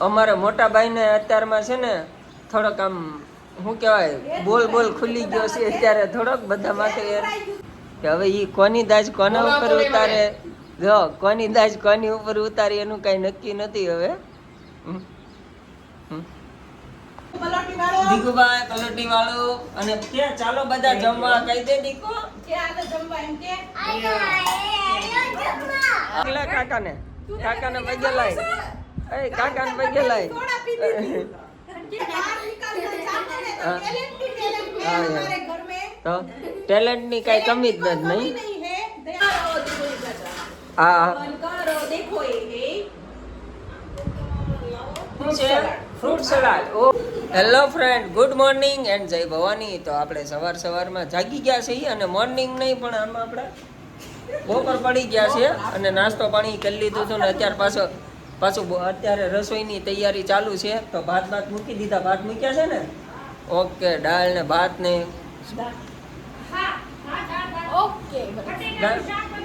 અમારા મોટા ભાઈને અત્યારમાં છે ને થોડોક આમ શું કહેવાય બોલ બોલ ખુલી ગયો છે અત્યારે થોડોક બધા માટે કે હવે એ કોની દાજ કોના ઉપર ઉતારે? જો કોની દાજ કોની ઉપર ઉતારે એનું કઈ નક્કી નથી હવે. દીકુભાઈ કલોટી વાળું. અને કે ચાલો બધા જમવા કહી દે દીકો. આગલા કાકાને. કાકાને પગે લાય. એ કાકાને પગે લાય. તો ટેલેન્ટની કઈ કમી જ નથી નહીં? હા. Fruit salad. O. Hello friend good morning and જય ભવાની. તો આપણે સવાર સવારમાં જાગી ગયા છીએ અને મોર્નિંગ નહીં પણ આમાં આપણે બપોર પડી ગયા છે અને નાસ્તો પાણી કરી લીધું છે ને અત્યારે પાછો પાછું અત્યારે રસોઈની તૈયારી ચાલુ છે તો ભાત ભાત મૂકી દીધા. ભાત મૂક્યા છે ને? ઓકે દાળ ને ભાત ને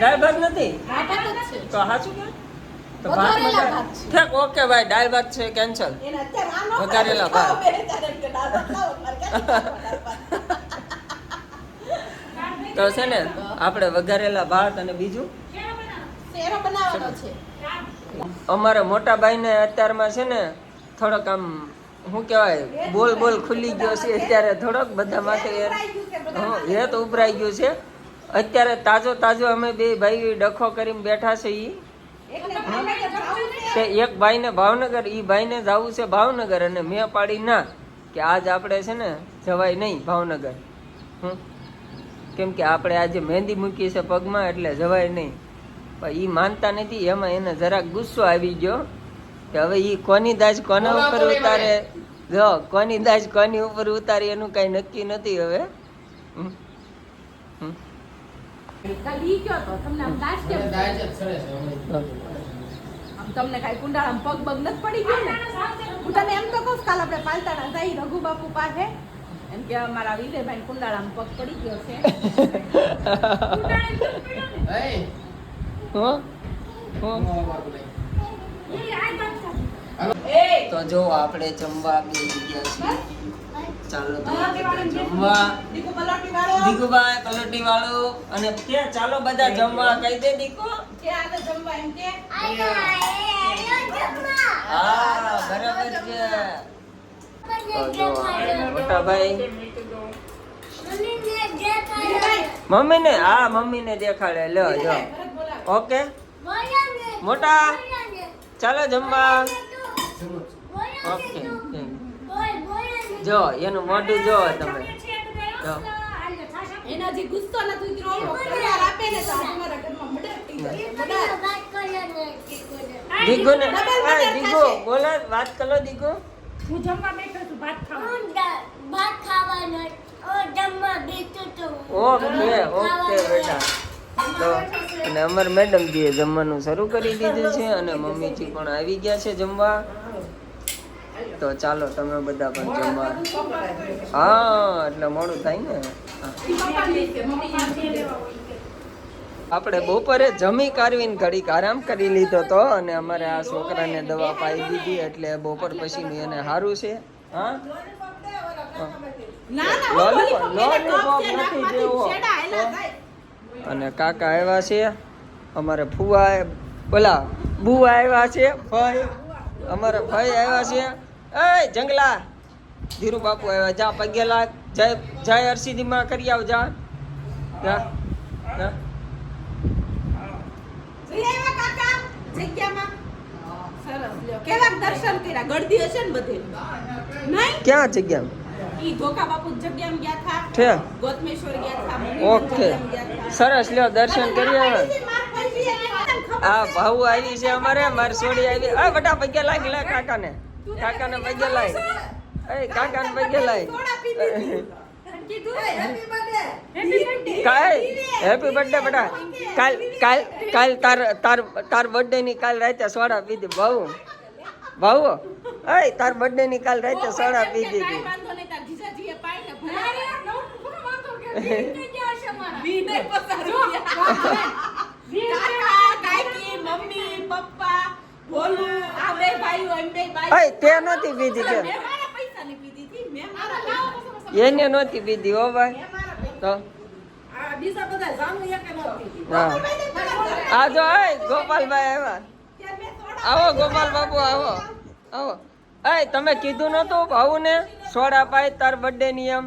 દાળ ભાત નથી? તો સાચું કે? તો ભાત વઘારેલા મૂક્યા? ભાત છે. ઠેક ઓકે ભાઈ દાળ ભાત છે કેન્સલ. વઘારેલા ભાત. તો છે ને આપણે વઘારેલા ભાત અને બીજું? શેરો બનાવવાનો છે. અમારા મોટા ભાઈને અત્યારમાં છે ને થોડોક આમ, શું કહેવાય, બોલ બોલ ખુલી ગયો છે. અત્યારે થોડોક બધા માટે તો ઉભરાઈ ગયું છે. અત્યારે તાજો તાજો અમે બે ભાઈ ડખો કરીને બેઠા છે એ એક ભાઈને ભાવનગર એ ભાઈને જવું છે ભાવનગર. અને મેં પાડી ના કે આજ આપણે છે ને જવાય નહીં ભાવનગર. કેમ કે આપણે આજે મહેંદી મૂકી છે પગમાં, એટલે જવાય નહીં. પણ એ માનતા નથી એમાં એને જરાક ગુસ્સો આવી ગયો કે હવે એ કોની દાજ કોના ઉપર ઉતારે? જો કોની દાજ કોની ઉપર ઉતારે એનું કઈ નક્કી નથી હવે. તમને કાંઈ કુંડાળામાં પગ બગ નથી પડી ગયો ને? હું તને એમ તો કહું કાલ આપણે પાલતાણા જઈ રઘુ બાપુ પાસે. એમ કે અમારા વિજયભાઈ કુંડાળામાં પગ પડી ગયો છે? તો જો આપણે જમવા બે ચાલો જમવા. દીકુભાઈ કલોટી અને કે ચાલો બધા જમવા. કહી દે દીકો. હા, બરાબર છે. તો મમ્મી ને હા મમ્મી ને દેખાડે. લ્યો જો ઓકે. મોટા. ચાલો જમવા. ઓકે જો એનું મોઢું જો તમે. જો. એના ગુસ્સો નથી ઉતર્યો કરાર આપે ને તો તમારા ઘરમાં. દીગુ ને. બોલો વાત કરો દીગુ. હું જમવા બેઠો છું ભાત ખાવા. ઓકે ઓકે બેટા. તો અને અમાર મેડમજીએ જમવાનું શરૂ કરી દીધું છે અને મમ્મીજી પણ આવી ગયા છે જમવા. તો ચાલો તમે બધા પણ જમવા. હા એટલે મોડું થાય ને. આપણે બપોરે જમી કાઢવીને ઘડીક આરામ કરી લીધો તો અને અમારે આ છોકરાને દવા પાઈ દીધી એટલે બપોર પછી એને સારું છે. હા? લોલીપોપ નથી થાય. અને કાકા આવ્યા છે. અમારે ફુવા બોલા બુવા આવ્યા છે. ભાઈ અમારા ભાઈ આવ્યા છે. એ જંગલા. ધીરુ બાપુ આવ્યા જા પગે લાગ જય જય હરસિદ્ધિમાં કરી આવ જા. જા. ક્યાં જગ્યા છે. ઓકે. સરસ લ્યો દર્શન કરી તને આવે મારી માર પડી છે કે વાતને ખબર આ છે? ભાઉ આવી છે અમારે મારી સોડી આવી. આ બટા પગે લાગી લે કાકાને. કાકાને પગે લાગ એ કાકાને પગે હેપી કાલ હેપી બર્થડે બેટા. કાલ કાલ કાલ તાર તાર તાર બર્થડે ની કાલ રાતે સોડા પીધી ભાઉ. ભાવ એ તાર બર્થડે ની કાલ રાતે સોડા પીધી કાંઈ દીધી વાંધો નહીં, તાર જીજાજીએ પાઈને ભરાયા. વી નહીં પસાર કાકા, કાકી, મમ્મી, પપ્પા, ભોલું, આ બે ભાઈ ભાઈઓ એમ બે ભાઈઓ. અય તે નહોતી પીધી કે. એને નહોતી પીધી ઓ ભાઈ. તો. આ નહોતી જો ગોપાલભાઈ આવ્યા. આવો ગોપાલ બાપુ આવો. આવો. અય, તમે કીધું નતું ભાવું ને સોડા પાય, તાર બર્થડે નિયમ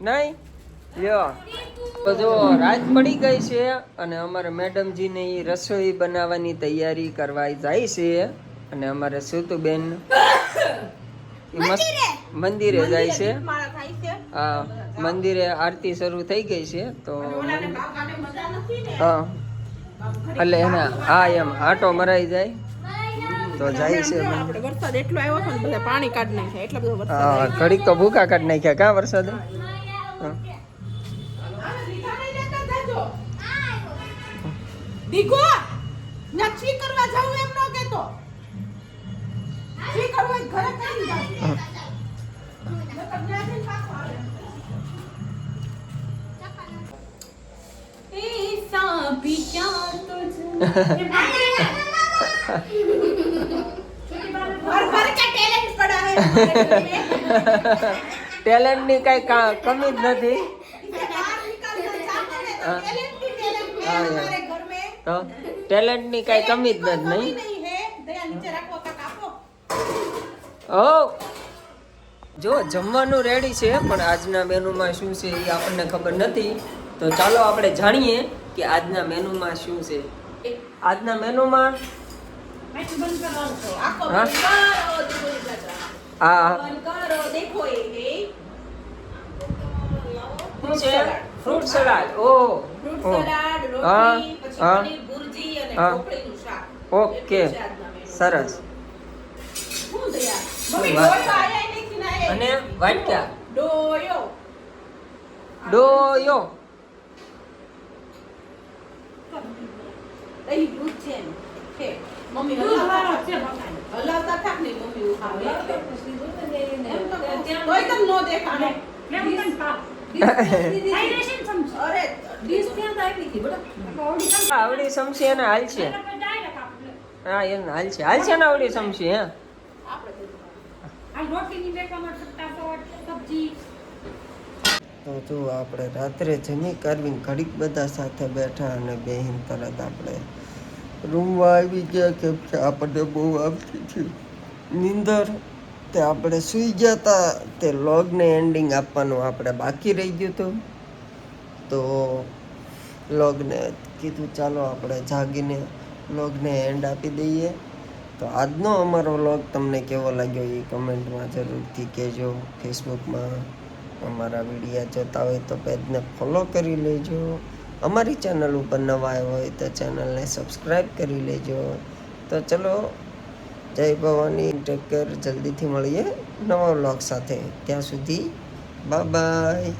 નહીં? લ્યો તો જો રાત પડી ગઈ છે અને અમારે મેડમજીને એ રસોઈ બનાવવાની તૈયારી કરવા જાય છે અને અમારે સુતુબેન મંદિરે? જાય છે. હા મંદિરે આરતી શરૂ થઈ ગઈ છે તો. હા. એટલે એને હા એમ આટો મરાઈ જાય. તો જાય છે વરસાદ એટલો આવ્યો છે ને પાણી કાઢી નાખ્યા એટલો બધો વરસાદ હા ઘડીક તો ભૂકા કાઢી નાખ્યા કા વરસાદ? હા. દીગો નક્ષી કરવા જાઉં એમ ન કેતો શી કરવું ઘરે કરી ટેલેન્ટ ની કઈ કમી જ નથી. તો ટેલેન્ટની કાંઈ કમી જ નથી નહીં? ઓ! જો જમવાનું રેડી છે પણ આજના મેનુમાં શું છે એ આપણને ખબર નથી. તો ચાલો આપણે જાણીએ કે આજના મેનુમાં શું છે. આજના મેનુમાં હા? હા. શું ફ્રૂટ સલાડ ઓ. ફ્રૂટ. સલાડ હા, રોટલી પછી પનીર ભુરજી અને ઢોકળીનું શાક. ઓકે. છે. સરસ. શું દયા મમ્મી ડોયો આયા નથી ના અને વાટકા ડોયો. ડોયો. દહીં દૂધ છે. છે. મમ્મી હલાવતા હલાવતા થાક ને મમ્મી ઉખાવે એમ તો. તોય તને નો દેખાડે. અરે આવડી સમસી એને હાલ છે. હા એને હાલ છે. હાલ છે ને આવડી સમસી, હે? તો જો આપણે રાત્રે જમી કરવી ઘડીક બધા સાથે બેઠા અને બેહીન તરત આપણે રૂમમાં આવી ગયા કેમ કે આપણને બહુ આવતી હતી. નીંદર તે આપણે સૂઈ ગયા હતા તે લોગને એન્ડિંગ આપવાનું આપણે બાકી રહી ગયું હતું. તો લોગને કીધું, ચાલો આપણે જાગીને લોગને એન્ડ આપી દઈએ. તો આજનો અમારો વ્લોગ તમને કેવો લાગ્યો એ કમેન્ટમાં જરૂરથી કહેજો. ફેસબુકમાં અમારા વિડીયા જોતા હોય તો પેજને ફોલો કરી લેજો. અમારી ચેનલ ઉપર નવા આવ્યા હોય તો ચેનલને સબસ્ક્રાઈબ કરી લેજો. તો ચલો જય ભવાની ટેક કેર જલ્દીથી મળીએ નવા વ્લોગ સાથે. ત્યાં સુધી બાય બાય